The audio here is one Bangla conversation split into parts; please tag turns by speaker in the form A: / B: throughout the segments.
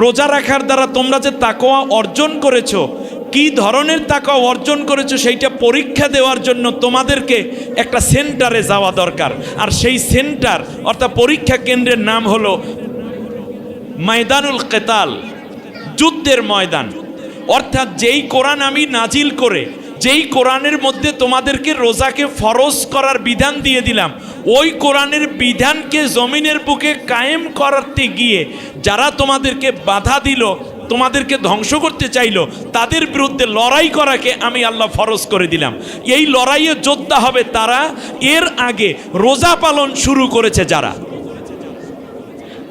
A: রোজা রাখার দ্বারা তোমরা যে তাকোয়া অর্জন করেছ, কি ধরনের তাকওয়া অর্জন করেছ সেইটা পরীক্ষা দেওয়ার জন্য তোমাদেরকে একটা সেন্টারে যাওয়া দরকার। আর সেই সেন্টার, অর্থাৎ পরীক্ষা কেন্দ্রের নাম হলো ময়দানুল কেতাল, যুদ্ধের ময়দান। অর্থাৎ যেই কোরআন আমি নাজিল করে, যেই কোরআনের মধ্যে তোমাদেরকে রোজাকে ফরজ করার বিধান দিয়ে দিলাম ওই কোরআনের বিধানকে জমিনের বুকে কায়েম করতে গিয়ে যারা তোমাদেরকে বাধা দিল, তোমাদেরকে ধ্বংস করতে চাইলো, তাদের বিরুদ্ধে লড়াই করাকে আমি আল্লাহ ফরজ করে দিলাম। এই লড়াইয়ে যোদ্ধা হবে তারা, এর আগে রোজা পালন শুরু করেছে যারা।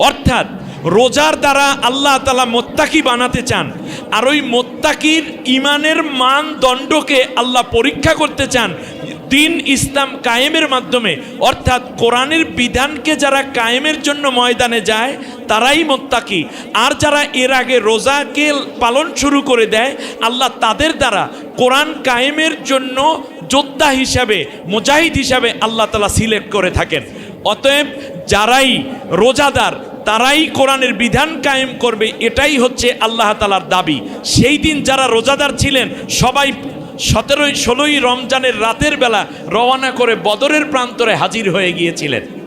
A: অর্থাৎ রোজার দ্বারা আল্লাহ তালা মোত্তাকি বানাতে চান, আর ওই মোত্তাকির ইমানের মানদণ্ডকে আল্লাহ পরীক্ষা করতে চান দিন ইসলাম কায়েমের মাধ্যমে, অর্থাৎ কোরআনের বিধানকে যারা কায়েমের জন্য ময়দানে যায়, তারাই মোত্তাকি। আর যারা এর আগে রোজাকে পালন শুরু করে দেয়, আল্লাহ তাদের দ্বারা কোরআন কায়েমের জন্য যোদ্ধা হিসাবে, মুজাহিদ হিসাবে আল্লাহ তালা সিলেক্ট করে থাকেন। অতএব যারাই রোজাদার, তারাই কোরআনের বিধান কায়েম করবে, এটাই হচ্ছে আল্লাহ তালার দাবি। সেই দিন যারা রোজাদার ছিলেন, সবাই সতেরোই ষোলোই রমজানের রাতের বেলা রওনা করে বদরের প্রান্তরে হাজির হয়ে গিয়েছিলেন।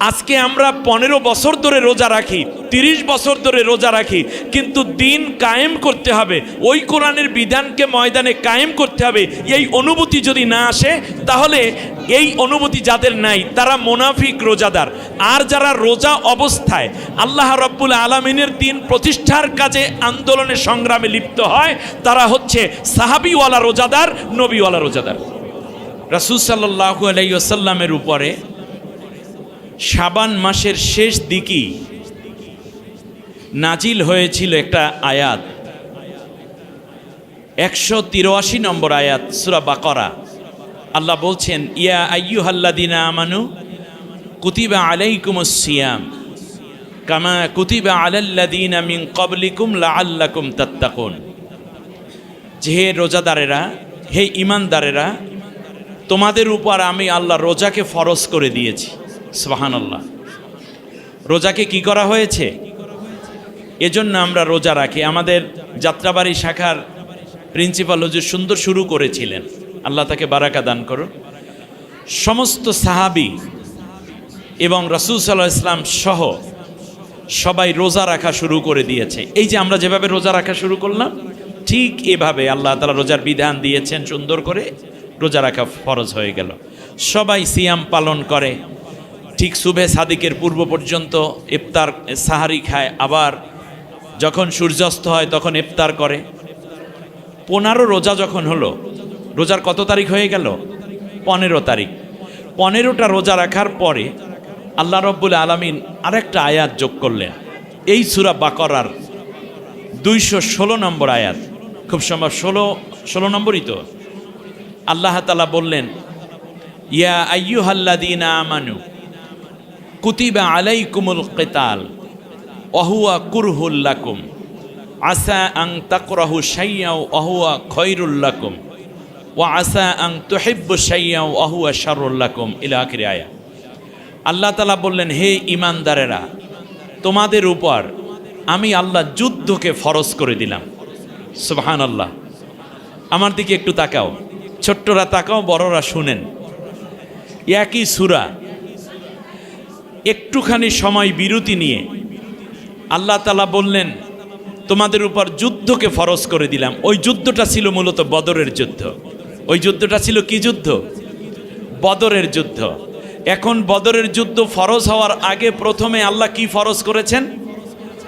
A: আজকে আমরা পনেরো বছর ধরে রোজা রাখি, তিরিশ বছর ধরে রোজা রাখি, কিন্তু দিন কায়েম করতে হবে। ওই কোরআনের বিধানকে ময়দানে কায়েম করতে হবে। এই অনুভূতি যদি না আসে, তাহলে এই অনুভূতি যাদের নাই, তারা মোনাফিক রোজাদার। আর যারা রোজা অবস্থায়, আল্লাহ রব্বুল আলমিনের দিন প্রতিষ্ঠার কাজে আন্দোলনে সংগ্রামে লিপ্ত হয়, তারা হচ্ছে সাহাবিওয়ালা রোজাদার, নবীওয়ালা রোজাদার। রাসুল সাল্লাহু আলাইসাল্লামের উপরে শাবান মাসের শেষ দিকই নাজিল হয়েছিল একটা আয়াত। একশো তিরাশি নম্বর আয়াত, সুরা বাকরা। আল্লাহ বলছেন, ইয়া আয়ু হাল্লাদিনা আমানু কুতিবা আলাইকুম সিয়াম কামা কুতিবা আলাল্লাদিনা মিন কবলিকুম লা আল্লাকুম তাত্তাকুন। যে হে রোজাদারেরা, হে ইমানদারেরা তোমাদের উপর আমি আল্লাহ রোজাকে ফরজ করে দিয়েছি। সোহান আল্লাহ রোজাকে কি করা হয়েছে? এজন্য আমরা রোজা রাখি। আমাদের যাত্রাবাড়ি শাখার প্রিন্সিপাল হুজুর সুন্দর শুরু করেছিলেন। আল্লাহ তাকে বারাকা দান করো সমস্ত সাহাবি এবং রসুল সাল্লাহ ইসলাম সহ সবাই রোজা রাখা শুরু করে দিয়েছে। এই যে আমরা যেভাবে রোজা রাখা শুরু করলাম, ঠিক এভাবে আল্লাহ তালা রোজার বিধান দিয়েছেন সুন্দর করে। রোজা রাখা ফরজ হয়ে গেল। সবাই সিয়াম পালন করে। ঠিক শুভে সাদিকের পূর্ব পর্যন্ত ইফতার সাহারি খায়। আবার যখন সূর্যাস্ত হয় তখন ইফতার করে। পনেরো রোজা যখন হলো, রোজার কত তারিখ হয়ে গেল? পনেরো তারিখ। পনেরোটা রোজা রাখার পরে আল্লাহ রব্বুল আলমিন আরেকটা আয়াত যোগ করলেন। এই সুরা বাকরার দুইশো ষোলো নম্বর আয়াত। খুব সম্ভব, ষোলো ষোলো নম্বরই তো। আল্লাহ তালা বললেন, ইয়া আয়ু হাল্লাদিনা আমানু কুতিবা আলাইকুমুল কেতাল অহুয়া কুরহুল্লাকুম আসা আং তাকরাহু সাইয়াও অহুয়া খৈরুল্লাকুম ও আসা আং তোহেব্বু সাইয়াও অহুয়া শারুল্লাকুম ইলাখির আয়া। আল্লাহ তালা বললেন, হে ইমানদারেরা তোমাদের উপর আমি আল্লাহ যুদ্ধকে ফরজ করে দিলাম। সুবহান আল্লাহ আমার দিকে একটু তাকাও। ছোট্টরা তাকাও, বড়রা শুনেন। একই সুরা একটুখানি সময় বিরতি নিয়ে আল্লাহ তালা বললেন, তোমাদের উপর যুদ্ধকে ফরজ করে দিলাম। ওই যুদ্ধটা ছিল মূলত বদরের যুদ্ধ। ওই যুদ্ধটা ছিল কি যুদ্ধ? বদরের যুদ্ধ। এখন বদরের যুদ্ধ ফরজ হওয়ার আগে প্রথমে আল্লাহ কি ফরজ করেছেন?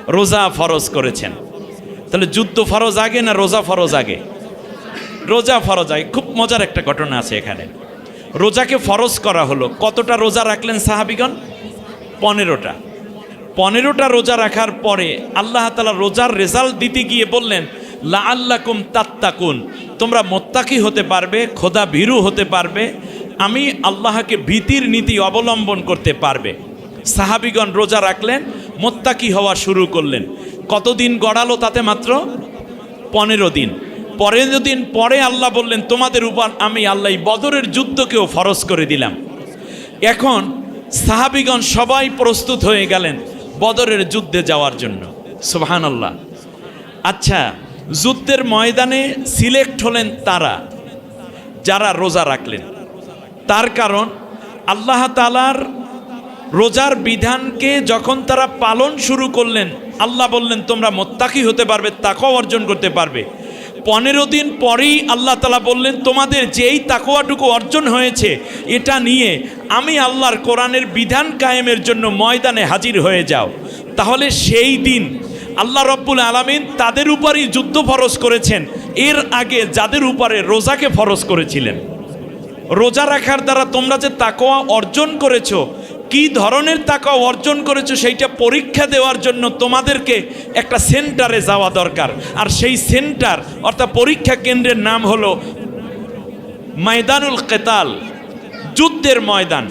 A: রোজা ফরজ করেছেন। তাহলে যুদ্ধ ফরজ আগে না রোজা ফরজ আগে? রোজা ফরজ আগে। খুব মজার একটা ঘটনা আছে এখানে। রোজাকে ফরজ করা হলো। কতটা রোজা রাখলেন সাহাবিগণ? পনেরোটা। পনেরোটা রোজা রাখার পরে আল্লাহ তালা রোজার রেজাল্ট দিতে গিয়ে বললেন লা আল্লাকুম তাত্তাকুন। তোমরা মোত্তাকি হতে পারবে, খোদা ভীরু হতে পারবে, আমি আল্লাহকে ভীতির নীতি অবলম্বন করতে পারবে। সাহাবিগণ রোজা রাখলেন, মোত্তাকি হওয়া শুরু করলেন। কতদিন গড়ালো তাতে মাত্র? পনেরো দিন। পনেরো দিন পরে আল্লাহ বললেন, তোমাদের উপর আমি আল্লাহ বদরের যুদ্ধকেও ফরজ করে দিলাম। এখন সাহাবিগণ সবাই প্রস্তুত হয়ে গেলেন বদরের যুদ্ধে যাওয়ার জন্য। সুবহান আল্লাহ আচ্ছা যুদ্ধের ময়দানে সিলেক্ট হলেন তারা, যারা রোজা রাখলেন। তার কারণ, আল্লাহ তালার রোজার বিধানকে যখন তারা পালন শুরু করলেন, আল্লাহ বললেন, তোমরা মোত্তাকি হতে পারবে তাকাও অর্জন করতে পারবে। পনেরো দিন পরেই আল্লাহ তালা বললেন, তোমাদের যেই তাকোয়াটুকু অর্জন হয়েছে, এটা নিয়ে আমি আল্লাহর কোরআনের বিধান কায়েমের জন্য ময়দানে হাজির হয়ে যাও। তাহলে সেই দিন আল্লাহ রব্বুল আলমিন তাদের উপরই যুদ্ধ ফরজ করেছেন। এর আগে যাদের উপরে রোজাকে ফরজ করেছিলেন। রোজা রাখার দ্বারা তোমরা যে তাকোয়া অর্জন করেছ কি ধরনের তাকওয়া অর্জন করেছ সেইটা পরীক্ষা দেওয়ার জন্য তোমাদেরকে একটা সেন্টারে যাওয়া দরকার। আর সেই সেন্টার, অর্থাৎ পরীক্ষা কেন্দ্রের নাম হলো ময়দানুল কেতাল, যুদ্ধের ময়দান।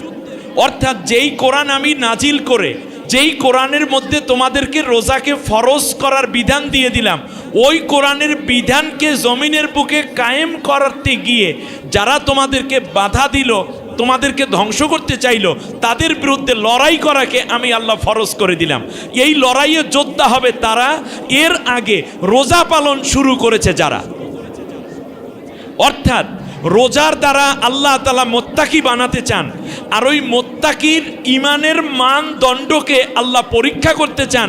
A: অর্থাৎ যেই কোরআন আমি নাজিল করে, যেই কোরআনের মধ্যে তোমাদেরকে রোজাকে ফরজ করার বিধান দিয়ে দিলাম, ওই কোরআনের বিধানকে জমিনের বুকে কায়েম করতে গিয়ে যারা তোমাদেরকে বাধা দিল তোমাদেরকে ধ্বংস করতে চাইলো, তাদের বিরুদ্ধে লড়াই করাকে আমি আল্লাহ ফরজ করে দিলাম। এই লড়াইয়ে যোদ্ধা হবে তারা, এর আগে রোজা পালন শুরু করেছে যারা। অর্থাৎ রোজার দ্বারা আল্লাহ তালা মোত্তাকি বানাতে চান, আর ওই মোত্তাকির ইমানের মানদণ্ডকে আল্লাহ পরীক্ষা করতে চান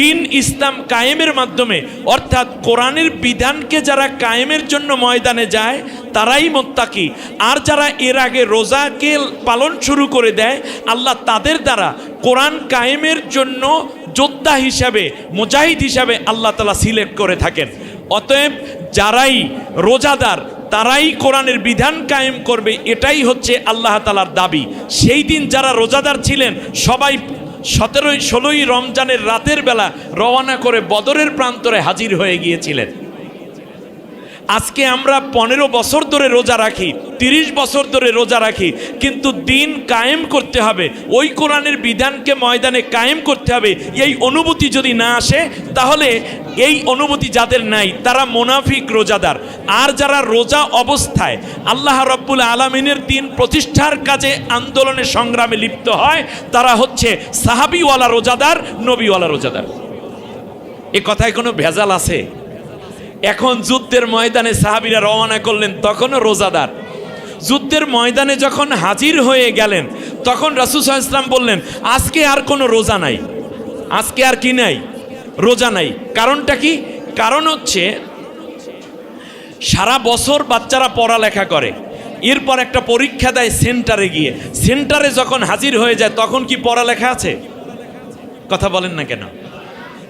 A: দিন ইসলাম কায়েমের মাধ্যমে, অর্থাৎ কোরআনের বিধানকে যারা কায়েমের জন্য ময়দানে যায়, তারাই মোত্তাকি। আর যারা এর আগে রোজাকে পালন শুরু করে দেয়, আল্লাহ তাদের দ্বারা কোরআন কায়েমের জন্য যোদ্ধা হিসাবে, মুজাহিদ হিসাবে আল্লাহ তালা সিলেক্ট করে থাকেন। অতএব যারাই রোজাদার, তারাই কোরআনের বিধান কায়েম করবে, এটাই হচ্ছে আল্লাহ তালার দাবি। সেই দিন যারা রোজাদার ছিলেন, সবাই সতেরোই ষোলোই রমজানের রাতের বেলা রওনা করে বদরের প্রান্তরে হাজির হয়ে গিয়েছিলেন। আজকে আমরা পনেরো বছর ধরে রোজা রাখি, তিরিশ বছর ধরে রোজা রাখি, কিন্তু দিন কায়েম করতে হবে। ওই কোরআনের বিধানকে ময়দানে কায়েম করতে হবে। এই অনুভূতি যদি না আসে, তাহলে এই অনুভূতি যাদের নাই, তারা মোনাফিক রোজাদার। আর যারা রোজা অবস্থায়, আল্লাহ রব্বুল আলমিনের দিন প্রতিষ্ঠার কাজে আন্দোলনে সংগ্রামে লিপ্ত হয়, তারা হচ্ছে সাহাবিওয়ালা রোজাদার, নবীওয়ালা রোজাদার। এ কথায় কোনো ভেজাল আছে? এখন যুদ্ধের ময়দানে সাহাবিরা রওনা করলেন, তখনও রোজাদার। যুদ্ধের ময়দানে যখন হাজির হয়ে গেলেন, তখন রাসুল ইসলাম বললেন, আজকে আর কোনো রোজা নাই। আজকে আর কি নাই? রোজা নাই। কারণটা কি? কারণ হচ্ছে সারা বছর বাচ্চারা পড়ালেখা করে। এরপর একটা পরীক্ষা দেয় সেন্টারে গিয়ে। সেন্টারে যখন হাজির হয়ে যায়, তখন কি পড়ালেখা আছে? কথা বলেন না কেন?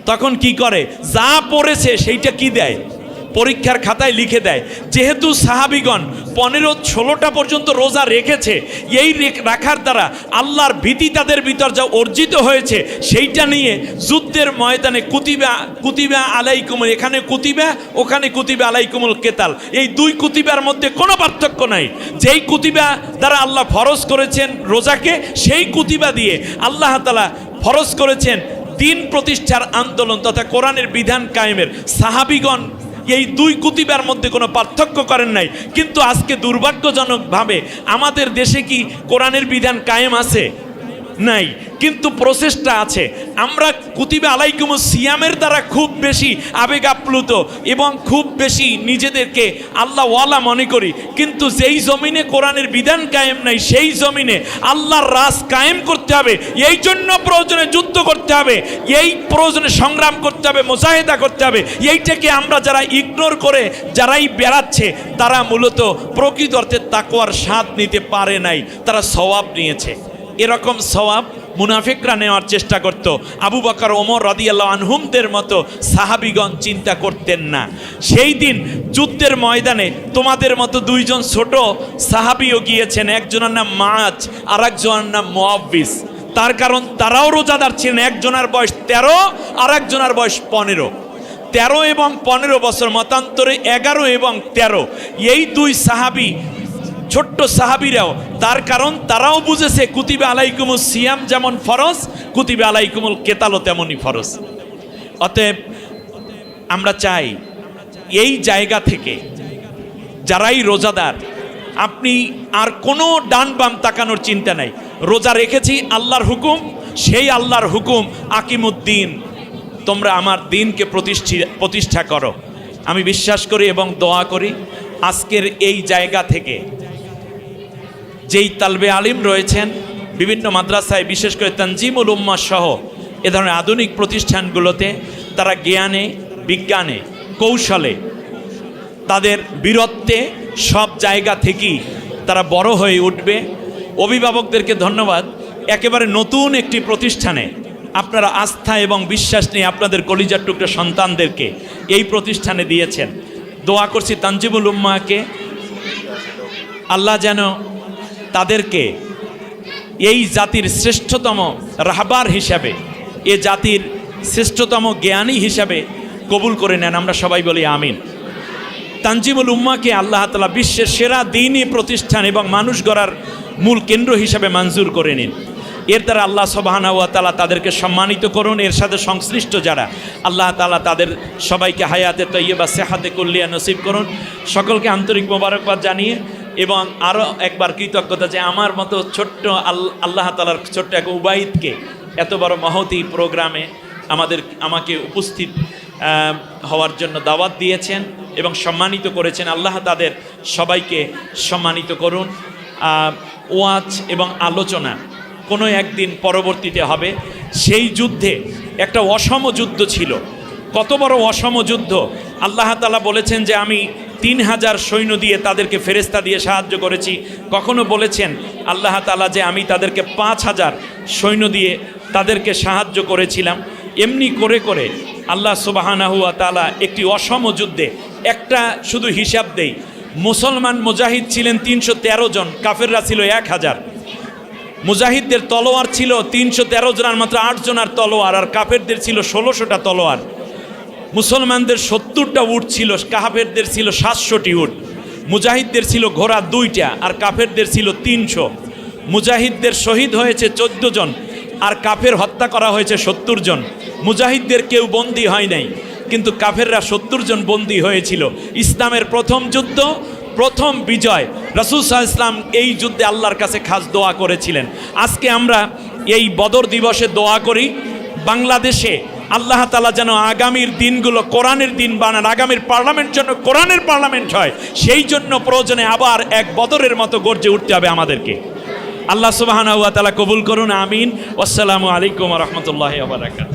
A: তখন কি করে? যা পড়েছে, সেইটা কি দেয়? পরীক্ষার খাতায় লিখে দেয়। যেহেতু সাহাবিগণ পনেরো ষোলোটা পর্যন্ত রোজা রেখেছে, এই রেখ- রাখার দ্বারা আল্লাহর ভীতি তাদের ভিতর যা অর্জিত হয়েছে, সেইটা নিয়ে যুদ্ধের ময়দানে কুতিবা কুতিবা আলাইকুমুল, এখানে কুতিবা, ওখানে কুতিবা আলাইকুমুল কেতাল। এই দুই কুতিবার মধ্যে কোনো পার্থক্য নাই। যেই কুতিবা দ্বারা আল্লাহ ফরজ করেছেন রোজাকে, সেই কুতিবা দিয়ে আল্লাহ তালা ফরজ করেছেন দিন প্রতিষ্ঠার আন্দোলন তথা কোরআনের বিধান কায়েমের। সাহাবিগণ এই দুই কুতিবার মধ্যে কোনো পার্থক্য করেন নাই। কিন্তু আজকে দুর্ভাগ্যজনকভাবে আমাদের দেশে কি কোরআনের বিধান কায়েম আছে? নাই। কিন্তু প্রসেসটা আছে। আমরা কুতিবে আলাইকুম সিয়ামের দ্বারা খুব বেশি আবেগ আপ্লুত এবং খুব বেশি নিজেদেরকে আল্লাহ ওয়ালা মনে করি। কিন্তু যেই জমিনে কোরআনের বিধান কায়েম নাই, সেই জমিনে আল্লাহর রাস কায়েম করতে হবে। এই জন্য প্রয়োজনে যুদ্ধ করতে হবে। এই প্রয়োজনে সংগ্রাম করতে হবে, মোজাহেদা করতে হবে। এইটাকে আমরা যারা ইগনোর করে, যারাই বেড়াচ্ছে, তারা মূলত প্রকৃত অর্থে তাকোয়ার স্বাদ নিতে পারে নাই। তারা সওয়াব নিয়েছে। এরকম সওয়াব মুনাফিকরা নেওয়ার চেষ্টা করত। আবু বকর, ওমর রদিয়াল্লাহ আনহুমদের মতো সাহাবিগণ চিন্তা করতেন না। সেই দিন যুদ্ধের ময়দানে তোমাদের মতো দুইজন ছোট সাহাবিও গিয়েছেন। একজনের নাম মাছ আর একজনের নাম মোয়াব্বিস তার কারণ তারাও রোজাদার ছিলেন। একজনের বয়স তেরো আর একজনের বয়স পনেরো। তেরো এবং পনেরো বছর, মতান্তরে এগারো এবং তেরো। এই দুই সাহাবি ছোট্ট সাহাবিরাও, তার কারণ তারাও বুঝেছে কুতিবে আলাইকুমুল সিয়াম যেমন ফরজ, কুতিবে আলাইকুমুল কেতালও তেমনই ফরজ। অতএব আমরা চাই এই জায়গা থেকে যারাই রোজাদার, আপনি আর কোনো ডান বাম তাকানোর চিন্তা নাই। রোজা রেখেছি, আল্লাহর হুকুম, সেই আল্লাহর হুকুম, আকিমুদ্দিন, তোমরা আমার দিনকে প্রতিষ্ঠি, প্রতিষ্ঠা করো। আমি বিশ্বাস করি এবং দোয়া করি, আজকের এই জায়গা থেকে যেই তালবে আলিম রয়েছেন, বিভিন্ন মাদ্রাসায়, বিশেষ করে তানজিমুল উম্মা সহ এ ধরনের আধুনিক প্রতিষ্ঠানগুলোতে তারা জ্ঞানে, বিজ্ঞানে, কৌশলে তাদের বীরত্বে সব জায়গা থেকেই তারা বড় হয়ে উঠবে। অভিভাবকদেরকে ধন্যবাদ। একেবারে নতুন একটি প্রতিষ্ঠানে আপনারা আস্থা এবং বিশ্বাস নিয়ে আপনাদের কলিজার টুকরো সন্তানদেরকে এই প্রতিষ্ঠানে দিয়েছেন। দোয়া করছি তানজিবুল উম্মাকে। আল্লাহ যেন তাদেরকে এই জাতির শ্রেষ্ঠতম রাহবার হিসাবে, এ জাতির শ্রেষ্ঠতম জ্ঞানী হিসাবে কবুল করে নেন। আমরা সবাই বলি আমিন। তানজিমুল উম্মাকে আল্লাহ তালা বিশ্বের সেরা দিনই প্রতিষ্ঠান এবং মানুষ গড়ার মূল কেন্দ্র হিসাবে মঞ্জুর করে নিন। এর দ্বারা আল্লাহ সবাহানাউয়া তালা তাদেরকে সম্মানিত করুন। এর সাথে সংশ্লিষ্ট যারা, আল্লাহ তালা তাদের সবাইকে হায়াতে তৈবা সেহাতে কল্লিয়া নসিব করুন। সকলকে আন্তরিক মোবারকবাদ জানিয়ে এবং আরও একবার কৃতজ্ঞতা যে আমার মতো ছোট্ট আল- আল্লাহ তালার ছোট্ট এক উবাইদকে এত বড় মহতি প্রোগ্রামে আমাদের, আমাকে উপস্থিত হওয়ার জন্য দাওয়াত দিয়েছেন এবং সম্মানিত করেছেন। আল্লাহ তাদের সবাইকে সম্মানিত করুন। ওয়াজ এবং আলোচনা কোনো একদিন পরবর্তীতে হবে। সেই যুদ্ধে একটা অসম যুদ্ধ ছিল। কত বড় অসম যুদ্ধ? আল্লাহ তালা বলেছেন যে আমি তিন হাজার সৈন্য দিয়ে তাদেরকে ফেরেস্তা দিয়ে সাহায্য করেছি। কখনো বলেছেন, আল্লাহ তালা যে আমি তাদেরকে পাঁচ হাজার সৈন্য দিয়ে তাদেরকে সাহায্য করেছিলাম। এমনি করে করে আল্লাহ সুবাহানাহুয়া তালা একটি অসম যুদ্ধে একটা শুধু হিসাব দেই, মুসলমান মুজাহিদ ছিলেন তিনশো তেরো জন, কাফেররা ছিল এক হাজার মুজাহিদদের তলোয়ার ছিল তিনশো তেরো জনের মাত্র আট জনের তলোয়ার, আর কাফেরদের ছিল ষোলোশোটা তলোয়ার। মুসলমানদের সত্তরটা উট ছিল, কাফেরদের ছিল সাতশোটি উট। মুজাহিদদের ছিল ঘোড়া দুইটা, আর কাফেরদের ছিল তিনশো। মুজাহিদদের শহীদ হয়েছে চোদ্দ জন, আর কাফের হত্যা করা হয়েছে সত্তর জন। মুজাহিদদের কেউ বন্দী হয় নাই, কিন্তু কাফেররা সত্তর জন বন্দী হয়েছিল। ইসলামের প্রথম যুদ্ধ, প্রথম বিজয়। রসুল ইসলাম এই যুদ্ধে আল্লাহর কাছে খাস দোয়া করেছিলেন। আজকে আমরা এই বদর দিবসে দোয়া করি, বাংলাদেশে আল্লাহ তালা যেন আগামীর দিনগুলো কোরআনের দিন বানান, আগামীর পার্লামেন্ট জন্য কোরআনের পার্লামেন্ট হয়, সেই জন্য প্রয়োজনে আবার এক বদরের মতো গর্জে উঠতে হবে আমাদেরকে। আল্লাহ সুবাহানা হুয়া তালা কবুল করুন, আমিন। আসসালামু আলাইকুম রহমতুল্লাহ আবরাকাত